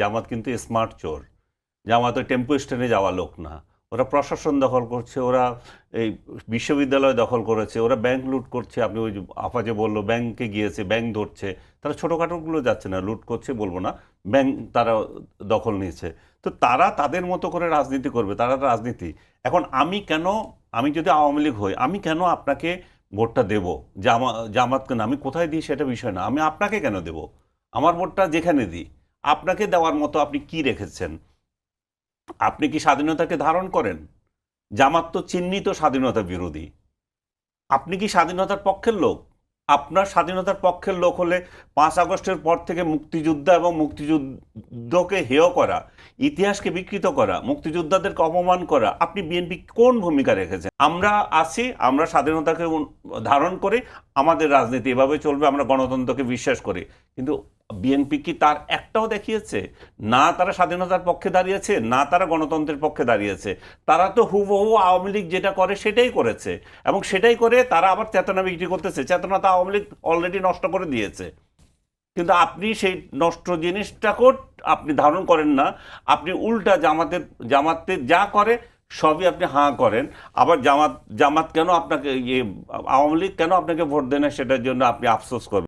জামাত কিন্তু স্মার্ট চোর। জামাত ওই টেম্পো স্ট্যান্ডে যাওয়া লোক না। ওরা প্রশাসন দখল করছে, ওরা এই বিশ্ববিদ্যালয় দখল করেছে, ওরা ব্যাংক লুট করছে। আপনি ওই আপা যে বলল ব্যাংকে গিয়েছে ব্যাংক ধরছে। তারা ছোটোখাটোগুলো যাচ্ছে না, লুট করছে বলব না ব্যাংক তারা দখল নিয়েছে। তো তারা তাদের মতো করে রাজনীতি করবে, তারা রাজনীতি। এখন আমি কেন, আমি যদি আওয়ামী লীগ হই, আমি কেন আপনাকে ভোটটা দেব? জামা জামাত কেন আমি কোথায় দিই সেটা বিষয় না। আমি আপনাকে কেন দেব? আমার ভোটটা যেখানে দিই। আপনাকে দেওয়ার মতো আপনি কি রেখেছেন? আপনি কি স্বাধীনতাকে ধারণ করেন? জামাত তো চিহ্নিত স্বাধীনতা বিরোধী। আপনি কি স্বাধীনতার পক্ষের লোক? আপনার স্বাধীনতার পক্ষের লোক হলে পাঁচ আগস্টের পর থেকে মুক্তিযোদ্ধা এবং মুক্তিযুদ্ধকে হেয় করা, ইতিহাসকে বিকৃত করা, মুক্তিযোদ্ধাদেরকে অপমান করা, আপনি বিএনপি কোন ভূমিকা রেখেছেন? আমরা আছি, আমরা স্বাধীনতাকে ধারণ করে, আমাদের রাজনীতি এভাবে চলবে, আমরা গণতন্ত্রকে বিশ্বাস করি। কিন্তু বিএনপি কি তার একটাও দেখিয়েছে? না, তারা স্বাধীনতার পক্ষে দাঁড়িয়েছে, না, তারা গণতন্ত্রের পক্ষে দাঁড়িয়েছে। তারা তো হুবহু আওয়ামী লীগ যেটা করে সেটাই করেছে এবং সেটাই করে তারা আবার চেতনা বিক্রি করতেছে। চেতনা তো আওয়ামী লীগ অলরেডি নষ্ট করে দিয়েছে। কিন্তু আপনি সেই নষ্ট জিনিসটাকেও আপনি ধারণ করেন না। আপনি উল্টা জামাতের জামাতে যা করে সবই আপনি হাঁ করেন। আবার জামাত জামাত কেন আপনাকে ইয়ে আওয়ামী লীগ কেন আপনাকে ভোট দেয় না সেটার জন্য আপনি আফসোস করবেন?